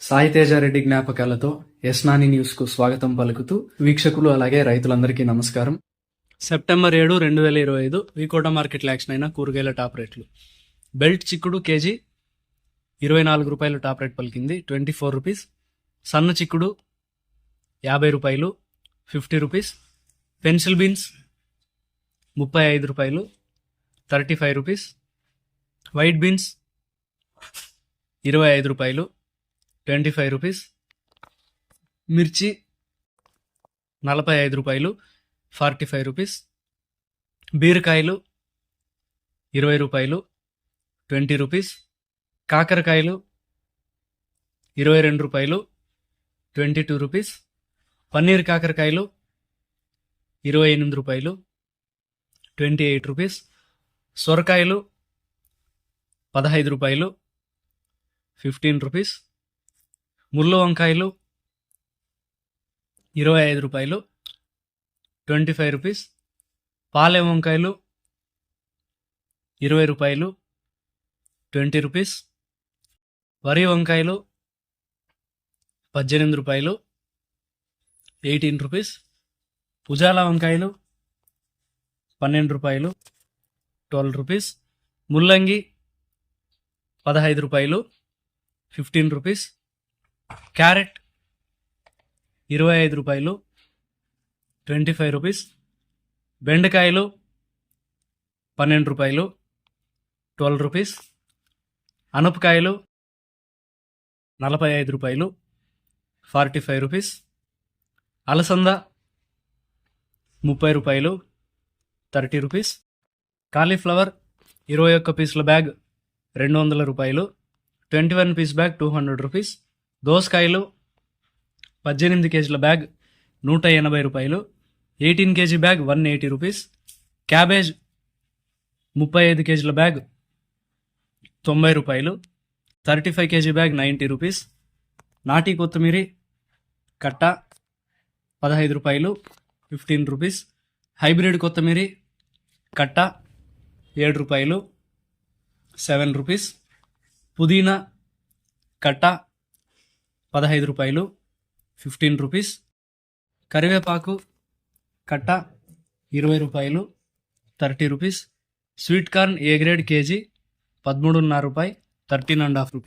సాయితేజారెడ్డి జ్ఞాపకాలతో యస్నాని న్యూస్కు స్వాగతం పలుకుతూ వీక్షకులు అలాగే రైతులందరికీ నమస్కారం. సెప్టెంబర్ ఏడు రెండు వేల ఇరవై ఐదు వికోట మార్కెట్ యాక్షన్ అయిన కూరగాయల టాప్ రేట్లు. బెల్ట్ చిక్కుడు కేజీ ఇరవై నాలుగు రూపాయలు టాప్ రేట్ పలికింది. Twenty four rupees. సన్న చిక్కుడు యాభై రూపాయలు ఫిఫ్టీ రూపీస్. పెన్సిల్ బీన్స్ ముప్పై ఐదు రూపాయలు thirty five rupees. White beans ఇరవై ఐదు రూపాయలు ట్వంటీ ఫైవ్ రూపీస్. మిర్చి నలభై ఐదు రూపాయలు ఫార్టీ ఫైవ్ రూపీస్. బీరకాయలు ఇరవై రూపాయలు ట్వంటీ రూపీస్. కాకరకాయలు ఇరవై రెండు రూపాయలు ట్వంటీ టూ రూపీస్. పన్నీర్ కాకరకాయలు ఇరవై ఎనిమిది రూపాయలు ట్వంటీ ఎయిట్ రూపీస్. సొరకాయలు పదహైదు రూపాయలు ఫిఫ్టీన్ రూపీస్. ముర్ల వంకాయలు ఇరవై ఐదు రూపాయలు ట్వంటీ ఫైవ్ రూపీస్. పాలెం వంకాయలు ఇరవై రూపాయలు ట్వంటీ రూపీస్. వరి వంకాయలు పద్దెనిమిది రూపాయలు ఎయిటీన్ రూపీస్. ఉజాలా వంకాయలు పన్నెండు రూపాయలు ట్వెల్వ్ రూపీస్. ముల్లంగి పదహైదు రూపాయలు ఫిఫ్టీన్ రూపీస్. క్యారెట్ ఇరవై ఐదు రూపాయలు ట్వంటీ ఫైవ్ రూపీస్ బెండకాయలు పన్నెండు రూపాయలు ట్వెల్వ్ రూపీస్ అనపకాయలు నలభై ఐదు రూపాయలు ఫార్టీ ఫైవ్ రూపీస్ అలసంద ముప్పై రూపాయలు థర్టీ రూపీస్ కాలీఫ్లవర్ ఇరవై ఒక్క పీసుల బ్యాగ్ రెండు వందల రూపాయలు twenty one piece bag two hundred rupees దోసకాయలు పద్దెనిమిది కేజీల బ్యాగ్ నూట ఎనభై రూపాయలు eighteen kg bag one eighty rupees cabbage ముప్పై ఐదు కేజీల బ్యాగ్ తొంభై రూపాయలు thirty five kg bag ninety rupees నాటి కొత్తిమీరి కట్ట పదహైదు రూపాయలు ఫిఫ్టీన్ రూపీస్ హైబ్రిడ్ కొత్తిమీరి కట్ట ఏడు రూపాయలు సెవెన్ రూపీస్ పుదీనా కట్ట పదహైదు రూపాయలు ఫిఫ్టీన్ రూపీస్. కరివేపాకు కట్ట ఇరవై రూపాయలు thirty rupees. Sweet corn A grade kg పదమూడున్నర రూపాయి థర్టీన్ అండ్ హాఫ్ రూపీస్.